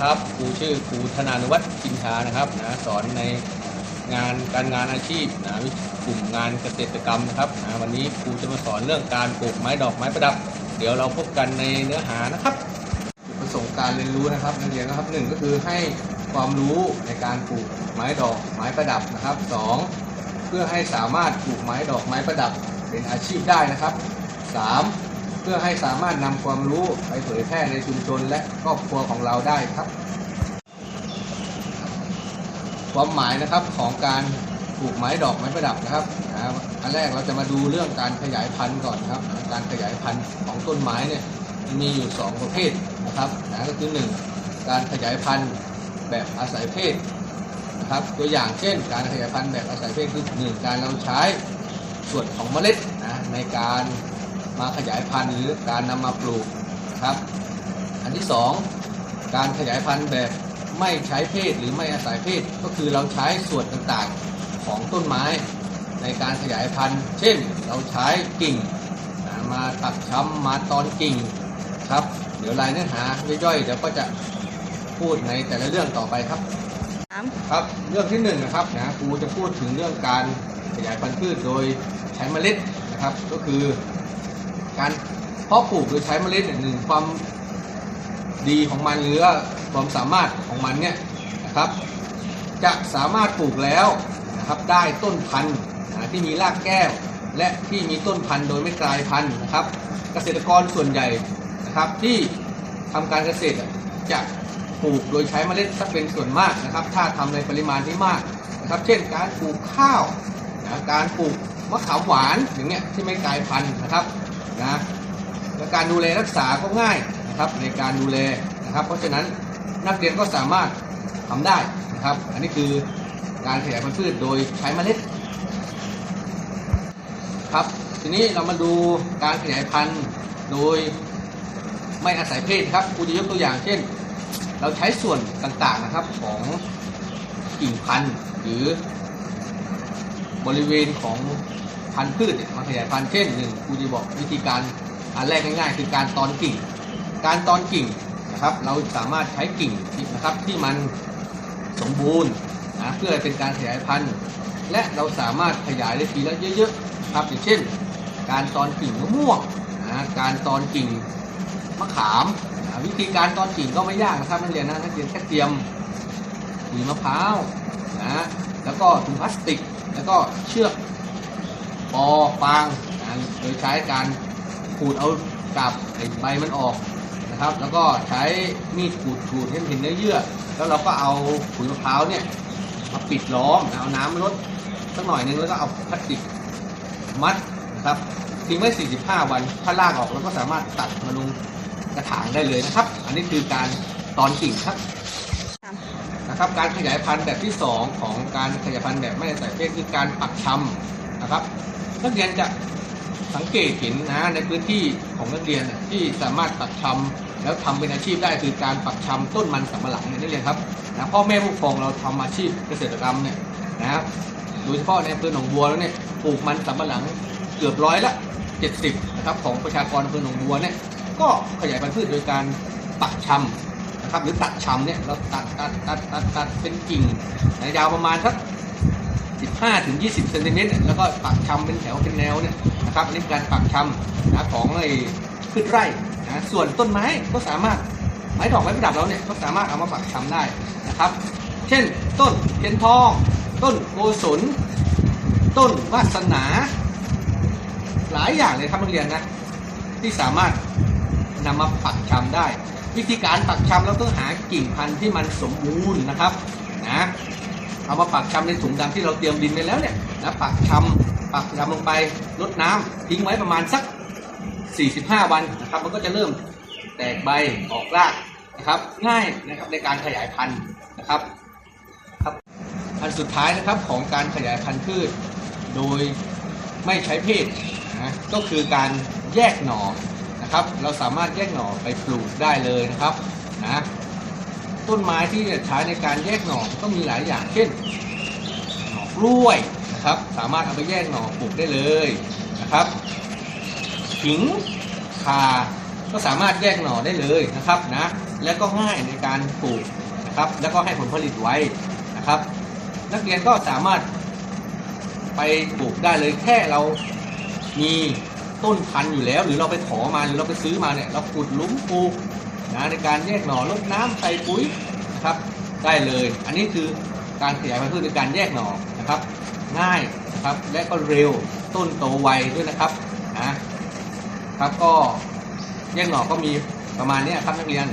ครับครูชื่อครูธนานุวัฒน์ชินชานะครับนะสอนในงานการงานอาชีพนะกลุ่มงานเกษตรกรรมนะครับนะวันนี้ครูจะมาสอนเรื่องการปลูกไม้ดอกไม้ประดับ เดี๋ยวเราพบกันในเนื้อหานะครับจุดประสงค์การเรียนรู้นะครับนักเรียนนะครับหนึ่งก็คือให้ความรู้ในการปลูกไม้ดอกไม้ประดับนะครับสองเพื่อให้สามารถปลูกไม้ดอกไม้ประดับเป็นอาชีพได้นะครับสาม พื่อให้สามารถนำความรู้ไปเผยแพร่ในชุมชนและครอบครัวของเราได้ครับ ความหมายนะครับของการปลูกไม้ดอกไม้ประดับนะครับอันแรกเราจะมาดูเรื่องการขยายพันธุ์ก่อนครับ การขยายพันธุ์ของต้นไม้เนี่ยมีอยู่ 2 ประเภทนะครับนะก็คือ 1 การขยายพันธุ์แบบอาศัยเพศนะครับตัวอย่างเช่น การขยายพันธุ์แบบอาศัยเพศคือหนึ่งการเราใช้ส่วนของเมล็ดนะในการ มาขยายพันธุ์หรือการนำมาปลูกนะครับ อันที่ 2 การขยายพันธุ์แบบไม่ใช้เพศหรือไม่อาศัยเพศ ก็คือเราใช้ส่วนต่างๆของต้นไม้ ในการขยายพันธุ์ เช่น เราใช้กิ่งนะมาตัดช้ำมาตอนกิ่งครับ เดี๋ยวรายเนื้อหาย่อยๆเดี๋ยวก็จะพูดในแต่ละเรื่องต่อไปครับสามครับเรื่องที่หนึ่งนะครับนะครูจะพูดถึงเรื่องการขยายพันธุ์พืชโดยใช้เมล็ดนะครับ ก็คือ การเพาะปลูกโดยใช้เมล็ดเนี่ยหนึ่งความดีของมันหรือว่าความสามารถของมันเนี่ยนะครับ จะสามารถปลูกแล้วนะครับได้ต้นพันธุ์ที่มีรากแก้ว และที่มีต้นพันธุ์โดยไม่กลายพันธุ์นะครับ เกษตรกรส่วนใหญ่นะครับที่ทำการเกษตรจะปลูกโดยใช้เมล็ดสักเป็นส่วนมากนะครับ ถ้าทำในปริมาณที่มากนะครับ เช่นการปลูกข้าวนะการปลูกมะขามหวานอย่างเงี้ยที่ไม่กลายพันธุ์นะครับ นะและการดูแลรักษาก็ง่ายนะครับในการดูแลนะครับ เพราะฉะนั้นนักเรียนก็สามารถทำได้นะครับ อันนี้คือการขยายพันธุ์พืชโดยใช้เมล็ดครับทีนี้เรามาดูการขยายพันธุ์โดยไม่อาศัยเพศครับครูจะยกตัวอย่างเช่น เราใช้ส่วนต่างๆนะครับของกิ่งพันธุ์หรือบริเวณของ พันธุ์พืชเนี่ยมาขยายพันธุ์เช่นหนึ่งครูจะบอกวิธีการอันแรกง่ายๆคือการตอนกิ่ง การตอนกิ่งนะครับ เราสามารถใช้กิ่งนะครับที่มันสมบูรณ์นะเพื่อเป็นการขยายพันธุ์ และเราสามารถขยายได้ทีละเยอะๆครับอย่างเช่น การตอนกิ่งมะม่วงนะการตอนกิ่งมะขามนะวิธีการตอนกิ่งก็ไม่ยากนะครับนักเรียนนะนักเรียนแค่เตรียมขุยมะพร้าวนะแล้วก็ถุงพลาสติก แล้วก็เชือก ปอฟางนะโดยใช้การขูดเอากับใบมันออกนะครับ แล้วก็ใช้มีดขูดขูดให้เห็นเนื้อเยื่อ แล้วเราก็เอาขุยมะพร้าวเนี่ยมาปิดล้อมเอาน้ำมาลดสักหน่อยนึงแล้วก็เอาพลาสติกมัดนะครับทิ้งไว้ 45 วัน ถ้าลากออกเราก็สามารถตัดมาลงกระถางได้เลยนะครับ อันนี้คือการตอนกิ่งครับนะครับ การขยายพันธุ์แบบที่ 2 ของการขยายพันธุ์แบบไม่ใส่เพศคือการปักชำ นะครับ นักเรียนจะสังเกตเห็นนะในพื้นที่ของนักเรียนที่สามารถปักชำแล้วทำเป็นอาชีพได้คือการปักชำต้นมันสำปะหลังเนี่ยนักเรียนครับนะพ่อแม่ผู้ปกครองเราทำอาชีพเกษตรกรรมเนี่ยนะครับโดยเฉพาะในอำเภอหนองบัวแล้วเนี่ยปลูกมันสำปะหลังเกือบร้อยละ 70นะครับของประชากรอำเภอหนองบัวเนี่ยก็ขยายพันธุ์พืชโดยการปักชำนะครับหรือตัดชำเนี่ยเราตัดตัดตัดตัดตัดเป็นกิ่งนยาวประมาณสัก 15ถึง20เซนติเมตรแล้วก็ปักชำเป็นแถวเป็นแนวเนี่ยนะครับนนี้เป็นการปักชำนะของไอ้พืชไร่นะส่วนต้นไม้ก็สามารถไม้ดอกไม้ประดับเราเนี่ยก็สามารถเอามาปักชำได้นะครับ เช่น ต้นเทียนทอง ต้นโกศลต้นวาสนา หลายอย่างเลยครับนักเรียนนะที่สามารถนำมาปักชำได้ วิธีการปักชำเราต้องหากิ่งพันธุ์ที่มันสมบูรณ์นะครับนะ เอามาปักชำในถุงดำที่เราเตรียมดินไปแล้วเนี่ยนะปักชำปักดำลงไปลดน้ำทิ้งไว้ประมาณสัก 45 วันนะครับมันก็จะเริ่มแตกใบออกรากนะครับ ง่ายนะครับในการขยายพันธุ์นะครับครับอันสุดท้ายนะครับของการขยายพันธุ์พืช โดยไม่ใช้เพศนะก็คือการแยกหน่อนะครับ เราสามารถแยกหน่อไปปลูกได้เลยนะครับนะ ต้นไม้ที่จะใช้ในการแยกหน่อก็มีหลายอย่าง เช่นหน่อกล้วยนะครับ สามารถเอาไปแยกหน่อปลูกได้เลยนะครับขิงข่าก็สามารถแยกหน่อได้เลยนะครับนะ และก็ง่ายในการปลูกนะครับ แล้วก็ให้ผลผลิตไว้นะครับ นักเรียนก็สามารถไปปลูกได้เลยแค่เรามีต้นพันธุ์อยู่แล้ว หรือเราไปขอมาหรือเราไปซื้อมาเนี่ยเราขุดหลุมปลูก นะในการแยกหน่อลดน้ำใส่ปุ๋ยนะครับได้เลย อันนี้คือการขยายพันธุ์พืชโดยการแยกหน่อนะครับ ง่ายนะครับและก็เร็วต้นโตไวด้วยนะครับนะครับก็แยกหน่อก็มีประมาณนี้ครับนักเรียน